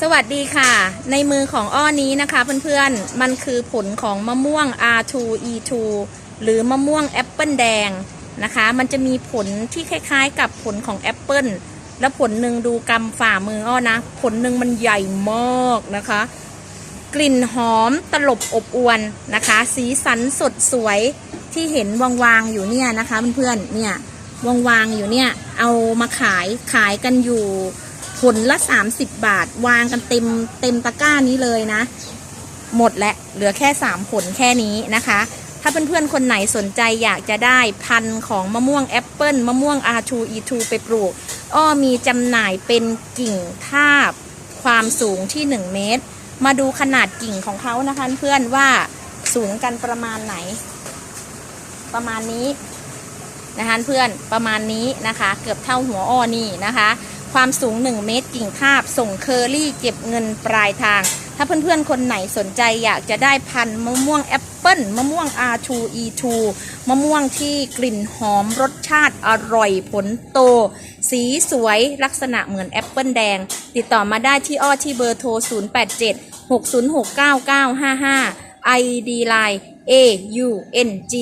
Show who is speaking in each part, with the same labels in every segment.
Speaker 1: สวัสดีค่ะ ในมือของอ้อนี้นะคะเพื่อนๆ มันคือผลของมะม่วง R2E2 หรือมะม่วงแอปเปิลแดงนะคะ มันจะมีผลที่คล้ายๆ กับผลของแอปเปิลแล้วผลหนึ่งดูกำฝ่ามืออ้อนะ ผลหนึ่งมันใหญ่มากนะคะ กลิ่นหอมตลบอบอวนนะคะ สีสันสดสวยที่เห็นวางๆอยู่เนี่ยนะคะเพื่อนๆ เนี่ยวางๆอยู่เนี่ย เอามาขายขายกันอยู่ ผลละ 30 บาท วางกันเต็มเต็มตะกร้านี้เลยนะ หมดและเหลือแค่ 3 ผลแค่นี้นะคะ ถ้าเพื่อนๆคนไหนสนใจอยากจะได้พันธุ์ของมะม่วงแอปเปิลมะม่วง R2E2 ไปปลูก อ้อมีจำหน่ายเป็นกิ่งทาบ ความสูงที่ 1 เมตร มาดูขนาดกิ่งของเขานะคะเพื่อนว่าสูงกันประมาณไหน ประมาณนี้นะคะเพื่อนประมาณนี้นะคะ เกือบเท่าหัวอ้อนี่นะคะ ความสูง 1 เมตรกิ่งทาบ ส่งเคอรี่เก็บเงินปลายทาง ถ้าเพื่อนๆ คนไหนสนใจอยากจะได้พันธุ์มะม่วงแอปเปิ้ลมะม่วง R2E2 มะม่วงที่กลิ่นหอมรสชาติอร่อยผลโต สีสวยลักษณะเหมือนแอปเปิ้ลแดง ติดต่อมาได้ที่อ้อที่เบอร์โทร 087 606 9955 ID Line A U N G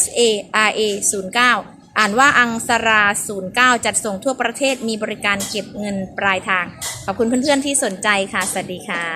Speaker 1: S A R A 09 อ่านว่าอังสรา 09 จัดส่งทั่วประเทศมีบริการเก็บเงินปลายทาง ขอบคุณเพื่อนๆที่สนใจค่ะ สวัสดีค่ะ